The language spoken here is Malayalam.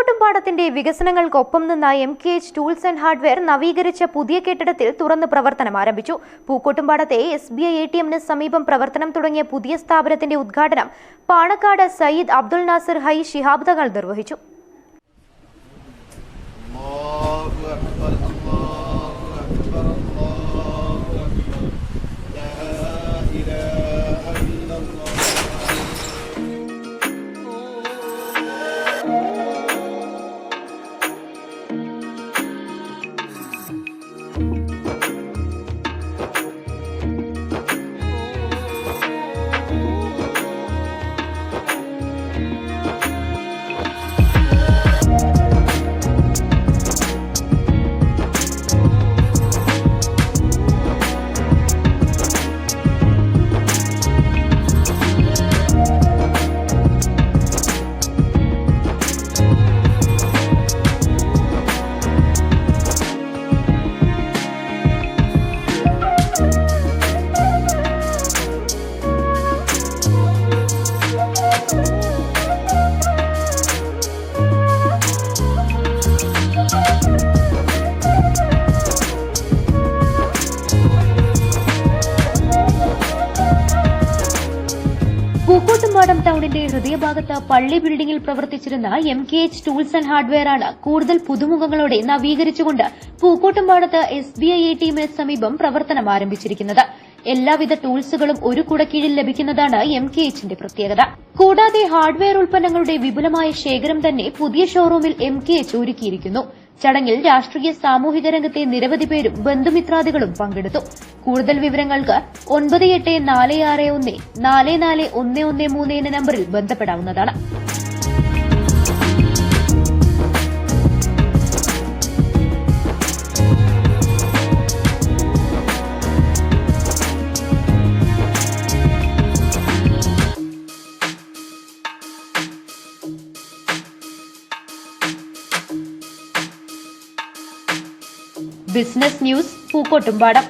പൂക്കോട്ടുംപാടത്തിന്റെ വികസനങ്ങൾക്കൊപ്പം നിന്ന M K H tools and hardware നവീകരിച്ച പുതിയ കെട്ടിടത്തിൽ തുറന്ന് പ്രവർത്തനം ആരംഭിച്ചു. പൂക്കോട്ടുംപാടത്തെ S B I A T എമ്മിന് സമീപം പ്രവർത്തനം തുടങ്ങിയ പുതിയ സ്ഥാപനത്തിന്റെ ഉദ്ഘാടനം പാണക്കാട് സയ്യിദ് അബ്ദുൽ നാസർ ഹൈ ശിഹാബ് തങ്ങൾ നിർവഹിച്ചു. പൂക്കോട്ടുംപാടം ടൗണിന്റെ ഹൃദയഭാഗത്ത് പള്ളി ബിൽഡിംഗിൽ പ്രവർത്തിച്ചിരുന്ന M K H tools and hardware ആണ് കൂടുതൽ പുതുമുഖങ്ങളോടെ നവീകരിച്ചുകൊണ്ട് പൂക്കോട്ടുംപാടത്ത് എസ് ബി ഐ എ ടീമിന് സമീപം പ്രവർത്തനം ആരംഭിച്ചിരിക്കുന്നത്. എല്ലാവിധ ടൂൾസുകളും ഒരു കുടക്കീഴിൽ ലഭിക്കുന്നതാണ് എം കെ എച്ചിന്റെ പ്രത്യേകത. കൂടാതെ ഹാർഡ്വെയർ ഉൽപ്പന്നങ്ങളുടെ വിപുലമായ ശേഖരം തന്നെ പുതിയ ഷോറൂമിൽ എം കെ എച്ച് ഒരുക്കിയിരിക്കുന്നു. ചടങ്ങിൽ രാഷ്ട്രീയ സാമൂഹിക രംഗത്തെ നിരവധി പേരും ബന്ധുമിത്രാദികളും പങ്കെടുത്തു. കൂടുതൽ വിവരങ്ങൾക്ക് ഒൻപത് എട്ട് നാല് ആറ് ഒന്ന് നാല് നാല് ഒന്ന് ഒന്ന് മൂന്ന് എന്ന നമ്പറിൽ ബന്ധപ്പെടാവുന്നതാണ്. Business news Pookkottumpadam.